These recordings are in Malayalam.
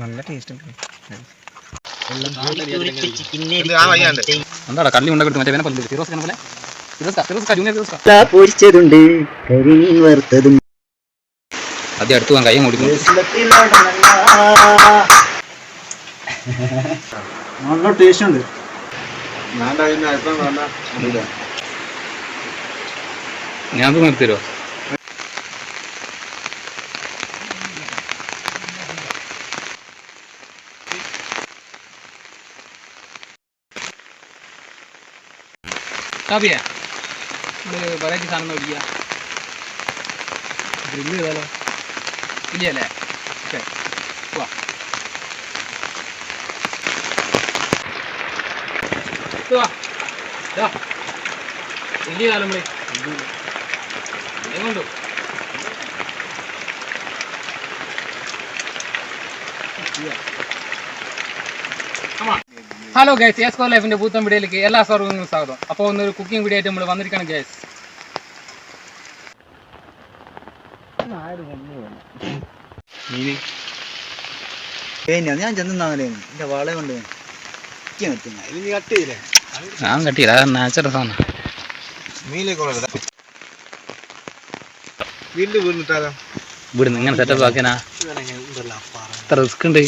നല്ല ടേസ്റ്റ് ഉണ്ട്. എന്താടാ കള്ളി ഉണ്ടാക്കി മറ്റേ പോലെ പൊരിച്ചതുണ്ട്. കരിമീൻ വറുത്തതും. ആദ്യം അടുത്ത് പോകാൻ കൈ കൊടുക്കും നല്ല ടേസ്റ്റ് ഉണ്ട്. ഞാൻ നിർത്തി കാപ്പിയേ? നമ്മൾ വെറൈറ്റി സാധനം നോക്കിയാ ഗ്രില്ല് ചെയ്താലോ ഇല്ലല്ലേ ഓക്കെ വാ ഇത്. വാ ഇതാ. വലിയ കാലം നമ്മൾ എങ്ങോട്ടു ഹലോ ഗൈസ് എസ്കോ ലൈഫിന്റെ പൂത്തം വീഡിയോയിലേക്ക് എല്ലാ സർവങ്ങളും സ്വാഗതം. അപ്പോൾ ഒന്നൊരു കുക്കിംഗ് വീഡിയോ ആയിട്ട് നമ്മൾ വന്നിരിക്കണം ഗൈസ് ഞാൻ ചെന്നാങ്ങനെ എന്റെ വാള കൊണ്ട് ഞാൻ കട്ടിയില്ല നാച്ചുറൽ സാധനം. വീണ്ടും ഇവിടുന്ന് ഇങ്ങനെ സെറ്റപ്പ് ആക്കാനാ എത്ര റിസ്ക് ഉണ്ട്.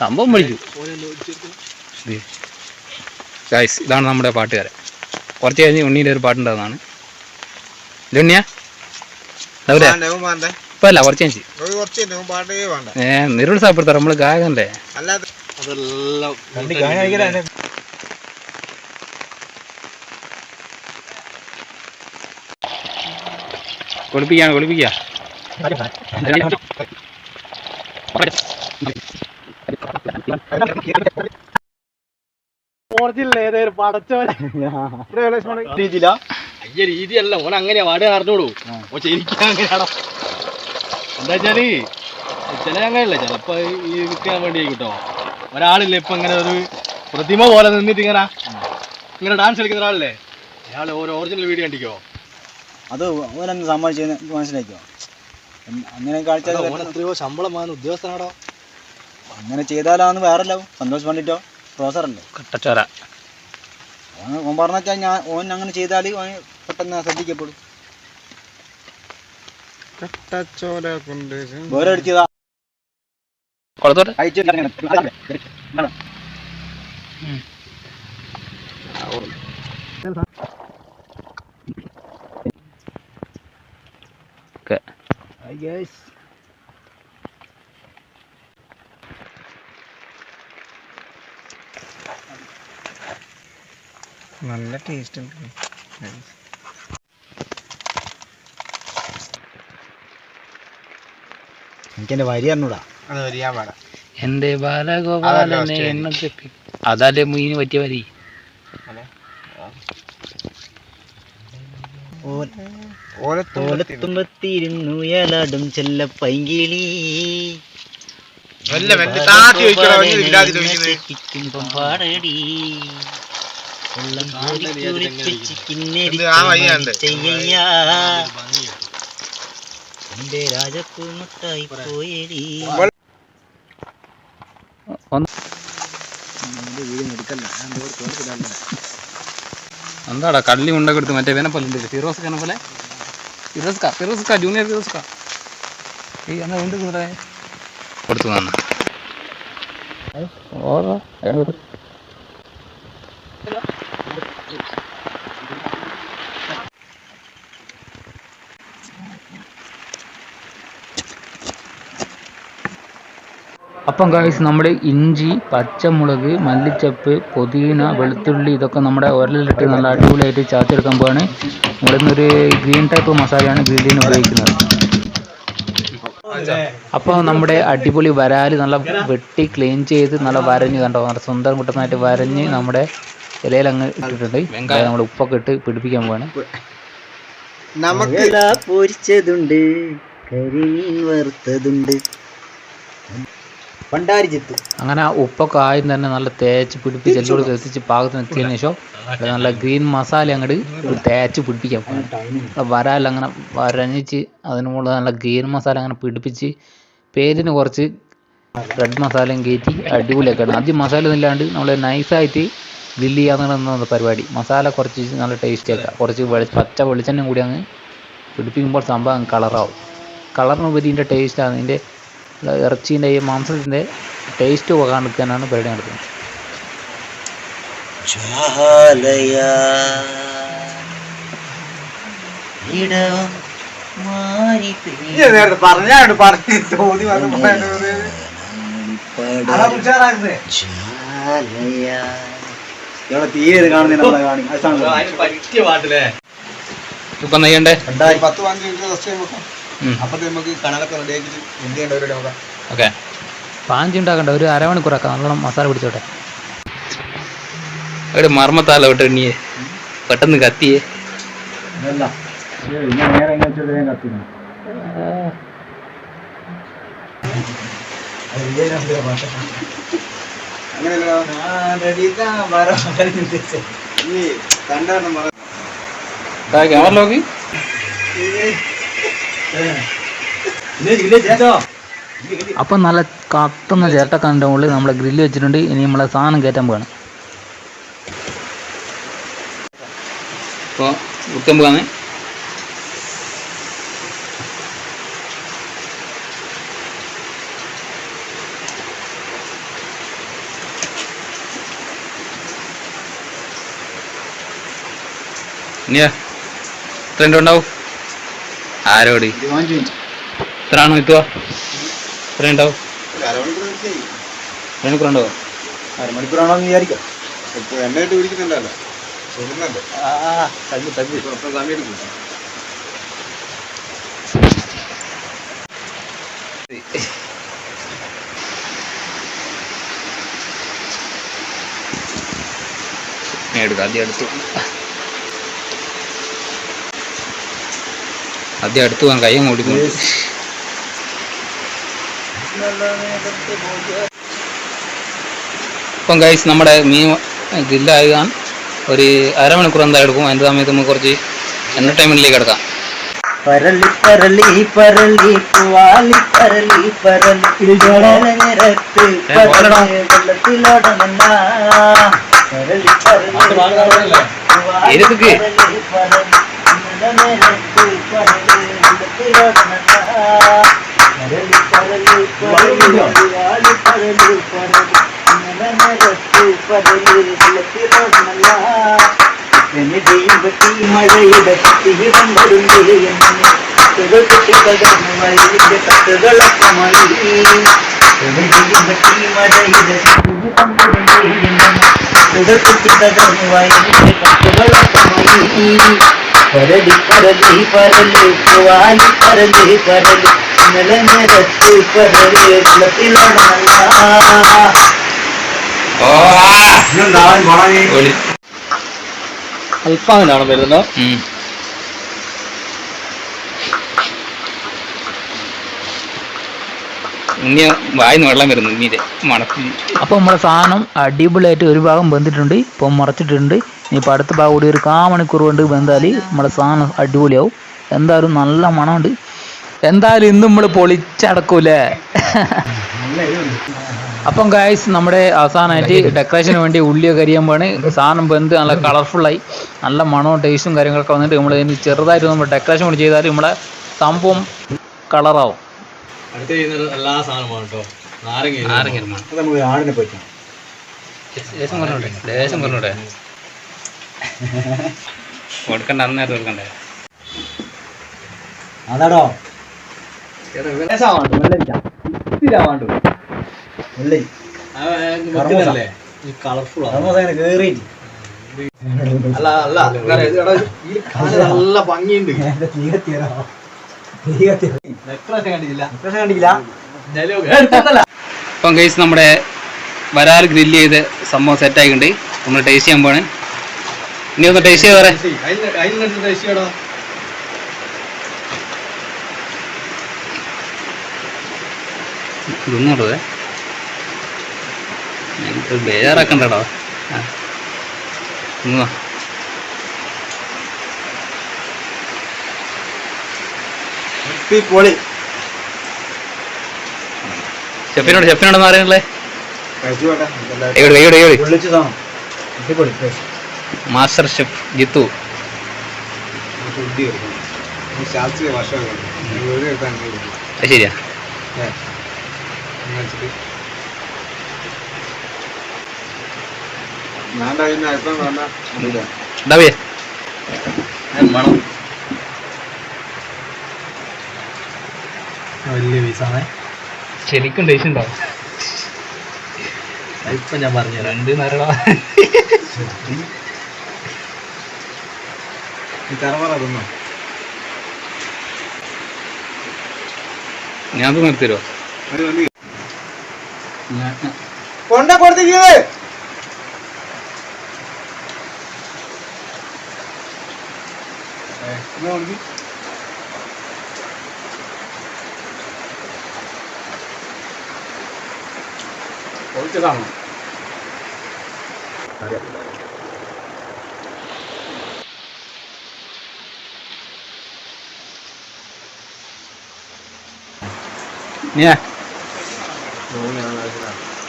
സംഭവം ഗൈസ് ഇതാണ് നമ്മുടെ പാട്ടുകാരൻ. കുറച്ച് കഴിഞ്ഞ് ഉണ്ണീന്റെ ഒരു പാട്ടുണ്ടാകുന്നതാണ് ഉണ്ണിയ? എവിടെ ഇപ്പൊ അല്ല കുറച്ച് കഴിഞ്ഞ്. കുറച്ച് നമ്മൾ വേണ്ട. ഏ നിരുത്സാഹപ്പെടുത്താറ് നമ്മൾ ഗായകല്ലേ അല്ലാതെ ഒളിപ്പിക്കാണ് ഒളിപ്പിക്കുക അയ്യ രീതിയല്ല. ഓൻ അങ്ങനെയാ. വാട് അറിഞ്ഞോളൂ. ഓ ശരിക്കും അങ്ങനെയാണോ എന്താ വെച്ചാൽ ചില അങ്ങനെയല്ല. ചിലപ്പോ ഈ വിൽക്കാൻ വേണ്ടി കേട്ടോ ഒരാളില്ലേ ഇപ്പൊ ഇങ്ങനെ ഒരു പ്രതിമ പോലെ നിന്നിട്ട് ഇങ്ങനെ ഇങ്ങനെ ഡാൻസ് കളിക്കുന്ന ഒരാളല്ലേ? അയാൾ ഓരോ ഒറിജിനൽ വീഡിയോ കണ്ടിക്കോ? അത് ഓനെന്ന് സമ്മതിച്ചു മനസ്സിലാക്കിയോ? അങ്ങനെ കാഴ്ച എത്രയോ ശമ്പളം വാങ്ങുന്ന ഉദ്യോഗസ്ഥനാടോ. അങ്ങനെ ചെയ്താലാന്ന് വേറല്ലോ സന്തോഷ് പണ്ടിട്ടോ പ്രോസർ അല്ലേ? കട്ടച്ചോര. ഓൻ ഓൻ പറഞ്ഞാൽ ഞാൻ ഓൻ അങ്ങനെ ചെയ്താൽ ഓൻ പെട്ടെന്ന് ശ്രദ്ധിക്കപ്പെടും. കട്ടച്ചോര കൊണ്ട് വേറെ അടിച്ചതാ കൊടുത്തോട്ടെ ഓക്കെ നല്ല ടേസ്റ്റ് ഉണ്ട്. എനിക്ക് എന്റെ വരി അറിഞ്ഞൂടാ. അത് വരിയാൻ പാടാ. എന്റെ അതല്ല ബാലഗോപാലനെ മീന് പറ്റിയ വരി? ഓലത്തുമ്പത്തിരുന്നു ഏലാടും ചെല്ല പൈങ്കിളി. പാടടി വെള്ളം. എന്റെ രാജപ്പൂമുട്ടായി പോയടി. എന്താടാ കള്ളി ഉണ്ടൊക്കെ എടുത്ത് മറ്റേ വേനെ പോലെ ഫിറോസ് ഖാനെ പോലെ? ഫിറോസ് ഖാ ജൂനിയർ ഫിറോസ് ഈ എന്നാ ഉണ്ട് കൂടെ കൊടുത്തു തന്നെ ഓടാ അപ്പം ഗായ്സ് നമ്മൾ ഇഞ്ചി പച്ചമുളക് മല്ലിച്ചപ്പ് പുതിന വെളുത്തുള്ളി ഇതൊക്കെ നമ്മുടെ ഉരലിലിട്ട് നല്ല അടിപൊളിയായിട്ട് ചാച്ചെടുക്കാൻ പോവാണ്. നമ്മളിന്നൊരു ഗ്രീൻ ടൈപ്പ് മസാലയാണ് ഗ്രില്ലിന് ഉപയോഗിക്കുന്നത്. അപ്പോൾ നമ്മുടെ അടിപൊളി വരാൽ നല്ല വെട്ടി ക്ലീൻ ചെയ്ത് നല്ല വരഞ്ഞ് കണ്ടോ? നല്ല സ്വന്തം കുട്ടനായിട്ട് വരഞ്ഞ് നമ്മുടെ ഇലയിൽ അങ്ങ് ഇട്ടിട്ടുണ്ട്. നമ്മൾ ഉപ്പൊക്കെ ഇട്ട് പിടിപ്പിക്കാൻ പോവാണ്. നമുക്ക് പൊരിച്ചതുണ്ട് കരിമീൻ വറുത്തതുണ്ട്. പണ്ടാരി ജിത്തു അങ്ങനെ ആ ഉപ്പൊക്കെ ആദ്യം തന്നെ നല്ല തേച്ച് പിടിപ്പിച്ച് എല്ലോട് എത്തിച്ച് പാകത്തിന് എത്തിയതിനു ശേഷം നല്ല ഗ്രീൻ മസാല അങ്ങോട്ട് തേച്ച് പിടിപ്പിക്കാം. വരാൽ അങ്ങനെ വരഞ്ഞിച്ച് അതിന് മുകളിൽ നല്ല ഗ്രീൻ മസാല അങ്ങനെ പിടിപ്പിച്ച് പേരിന് കുറച്ച് റെഡ് മസാലയും കയറ്റി അടിപൊളിയാക്കണം. ആദ്യം മസാല ഒന്നുമില്ലാണ്ട് നമ്മൾ നൈസായിട്ട് ഗ്രില്ല് ചെയ്യാന്നുള്ള പരിപാടി. മസാല കുറച്ച് നല്ല ടേസ്റ്റി ആക്കുക കുറച്ച് വെളി പച്ച വെളിച്ചെണ്ണയും കൂടി അങ്ങ് പിടിപ്പിക്കുമ്പോൾ സംഭവം കളറാവും കളറിനുപരി ഇതിന്റെ ടേസ്റ്റാണ് ഇതിന്റെ ഇറച്ചീന്റെ ഈ മാംസത്തിന്റെ ടേസ്റ്റ് കാണിക്കാനാണ് പരിപാടി നടത്തുന്നത്. ഇപ്പൊ നെയ്യണ്ടേ രണ്ടായിരത്തി ഇജ്ജ് നേരത്തെ പറഞ്ഞാണ്ട് പറഞ്ഞു തോന്നി വന്ന് ഇവിടെ തീരെ കാണുന്നില്ല നമ്മളെ കാണി. അതിന് പറ്റിയ പാട്ടില്ലേ ഇപ്പം നെയ്യണ്ടേ? പത്ത് പതിനഞ്ച് ചെയ്യാൻ വെക്കാം അപ്പത്തെ നമുക്ക് കണലൊക്കെ റെഡി എന്ത് ചെയ്യേണ്ട ഒരു നോക്കാം ഓക്കെ. പാഞ്ചി ഉണ്ടാക്കണ്ട ഒരു അരമണിക്കൂറൊക്കെ നല്ലോണം മസാല പിടിച്ചോട്ടെ. അവിടെ മർമ്മത്താല വിട്ട് എണ്ണിയേ. പെട്ടെന്ന് കത്തിയേ. അങ്ങനെയല്ലോ ക്യാമറ അപ്പം നല്ല കത്തുന്ന ചേട്ടക്കന്റെ ഉള്ളിൽ നമ്മളെ ഗ്രില്ല് വെച്ചിട്ടുണ്ട്. ഇനി നമ്മളെ സാധനം കയറ്റാൻ പോകണം അപ്പോൾ വൃത്തം പോകാന്ന് ഇനിയാ? ഉണ്ട് ഉണ്ടാവും ആരോട്? എത്ര ആണോ എത്തുക എത്ര ഉണ്ടാവും മണിക്കൂർ ഉണ്ടാവും അരമണിക്കൂറാണോ എന്ന് വിചാരിക്കാം ഇപ്പൊ വിളിക്കുന്നുണ്ടല്ലോ എടുക്കും. ആദ്യം അടുത്ത് ആദ്യം അടുത്ത് പോകാൻ കയ്യും ഓടിക്കും ഇപ്പം ഗൈസ് നമ്മുടെ മീൻ ഗ്രില്ലാകാൻ ഒരു അരമണിക്കൂർ എന്താ എടുക്കും. അതിന്റെ സമയത്ത് നമുക്ക് കുറച്ച് എന്റർടൈൻമെന്റിലേക്ക് എടുക്കാം പരളി പരളി പരളി പൂവാലി പരളി പരളി. നിരത്ത് വെള്ളത്തിലോടണ പരളി പരളി പൂവാലി പരളി പരളി. മഴയുടെ തീരം വരുന്നേ കത്തുകളൊക്കമായി വെനിതയും വെട്ടി മഴയുടെ തീരം വരുന്നേ ചെറുകുട്ടി കടന്നു പരലി പരടി പരലി പുവാലി പരലി പരലി ഇന്നലെ നിരത്തി പരലി വരുന്നത് അല്പാങ്ങനാണോ വരുന്നോ ഉം. ഇനി വായിന്ന് വെള്ളം വരുന്നു ഇനി മണക്കി അപ്പോൾ നമ്മുടെ സാധനം അടിപൊളിയായിട്ട് ഒരു ഭാഗം വെന്തിട്ടുണ്ട് ഇപ്പം മറച്ചിട്ടുണ്ട്. ഇനിയിപ്പോൾ അടുത്ത ഭാഗം കൂടി ഒരു കാ മണിക്കൂർ കൊണ്ട് വെന്താൽ നമ്മുടെ സാധനം അടിപൊളിയാവും. എന്തായാലും നല്ല മണമുണ്ട്. എന്തായാലും ഇന്ന് നമ്മൾ പൊളിച്ചടക്കൂലേ? അപ്പം ഗായ്സ് നമ്മുടെ അവസാനമായിട്ട് ഡെക്കറേഷന് വേണ്ടി ഉള്ളിയൊക്കെ അരിയുമ്പോഴാണ് സാധനം വെന്ത് നല്ല കളർഫുള്ളായി നല്ല മണവും ടേസ്റ്റും കാര്യങ്ങളൊക്കെ വന്നിട്ട് നമ്മൾ ഇനി ചെറുതായിട്ട് നമ്മൾ ഡെക്കറേഷൻ കൂടി ചെയ്താൽ നമ്മളെ സംഭവം കളറാവും അടുത്ത ചെയ്യുന്നത് എല്ലാ സാധനമാണ് കേട്ടോ. നാരങ്ങ ആടിനെ പറ്റും പറഞ്ഞോട്ടെ ലേശം പറഞ്ഞോട്ടെ കൊടുക്കണ്ട അന്നേരം കൊടുക്കണ്ടേ? അതാടോ? നല്ല ഭംഗിയുണ്ട്. അപ്പം ഗൈസ് നമ്മുടെ വരാൽ ഗ്രില്ല് ചെയ്ത് സംഭവം സെറ്റ് ആയിട്ടുണ്ട്. നമ്മൾ ടേസ്റ്റ് ചെയ്യാൻ പോണ് ഇനി ഒന്ന് ടേസ്റ്റ് ചെയ്ത് പറയാം ഇതൊന്നുള്ളത് ഞങ്ങൾക്ക് ബേജാറാക്കണ്ടടാ. ആ. പൊളി ഷെഫിനോട് ഷെഫിനോടെന്ന് പറയുന്നില്ലേ മാസ്റ്റർ ഷെഫ് ജിത്തു. ശാസ്ത്രീയ ശരിയാ. വലിയ പീസാണ്. ശരിക്കും ടേസ്റ്റ് ഉണ്ടാവും ഇപ്പൊ ഞാൻ പറഞ്ഞു രണ്ട് നേരടാ തിന്നോ ഞാൻ ഒരു വലിയ കൊണ്ട കൊടുത്തേക്ക് ഒഴിച്ചതാണോ ഞാ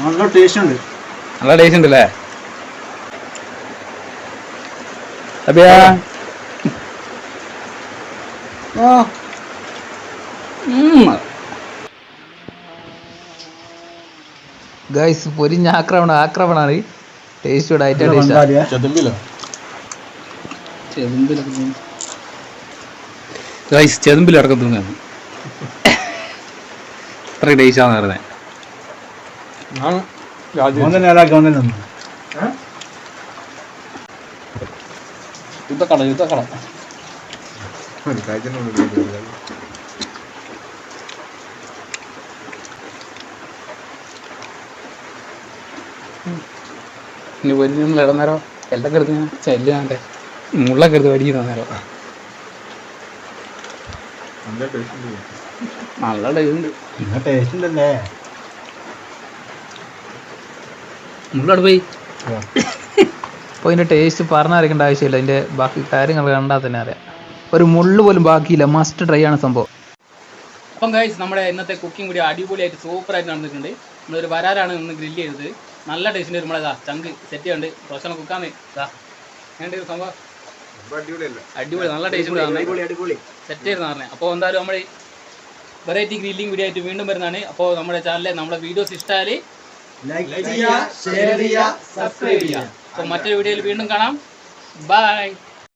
നല്ല ടേസ്റ്റ് ഉണ്ട്. നല്ല ടേസ്റ്റ് ഉണ്ടല്ലേ? അബിയാ? ആ. ഗൈസ് പൊരിഞ്ഞ ആക്രമണം ആക്രമണാണ്. ടേസ്റ്റ് ഇവിടെ ആയിട്ട് ചെതുമ്പിലടക്കം തിന്നാണ് അത്ര ഡേയ്സ് ആണ് വരുന്നത്. യുദ്ധക്കട യുദ്ധക്കട. ഇനി പൊരിഞ്ഞ ഇടന്നേരോ എല്ലാം കെടുത്ത് ഞാൻ ചെല്ലാണ്ട് മുള്ളൊക്കെ എടുത്ത് പഠിക്കുന്ന നേരം? നല്ല ടേസ്റ്റ് ഉണ്ട് നല്ല ടേസ്റ്റ്. ഉണ്ട് ടേസ്റ്റ് ഉണ്ടല്ലേ? മുള്ളാട് പോയി? അപ്പോൾ ഇതിന്റെ ടേസ്റ്റ് പറഞ്ഞറിയിക്കേണ്ട ആവശ്യമില്ല. അതിന്റെ ബാക്കി കാര്യങ്ങൾ കണ്ടാൽ തന്നെ അറിയാം. ഒരു മുള്ളു പോലും ബാക്കിയില്ല. മസ്റ്റ് ട്രൈ ആണ് സംഭവം. അപ്പം ഗൈസ് നമ്മുടെ ഇന്നത്തെ കുക്കിംഗ് വീഡിയോ അടിപൊളിയായിട്ട് സൂപ്പറായിട്ട് നടന്നിട്ടുണ്ട്. നമ്മളൊരു വരാലാണ് ഇന്ന് ഗ്രില്ല് ചെയ്തത്. നല്ല ടേസ്റ്റിന്റെ നമ്മളെ ഇതാ ചങ്ക് സെറ്റ് ചെയ്യുന്നുണ്ട് ഭക്ഷണം കുക്കാന്ന് ഇതാ സംഭവം? അടിപൊളിയല്ല? അടിപൊളി. നല്ല ടേസ്റ്റ് അടിപൊളി അടിപൊളി സെറ്റ് ചെയ്തെന്ന് പറഞ്ഞത് അപ്പോൾ എന്തായാലും നമ്മൾ വെറൈറ്റി ഗ്രില്ലിംഗ് വീഡിയോ ആയിട്ട് വീണ്ടും വരുന്നതാണ്. അപ്പോൾ നമ്മുടെ ചാനലിലെ നമ്മുടെ വീഡിയോസ് ഇഷ്ടമായാൽ ലൈക്ക് ചെയ്യുക ഷെയർ ചെയ്യുക സബ്സ്ക്രൈബ് ചെയ്യുക അപ്പോൾ മറ്റൊരു വീഡിയോയിൽ വീണ്ടും കാണാം. ബൈ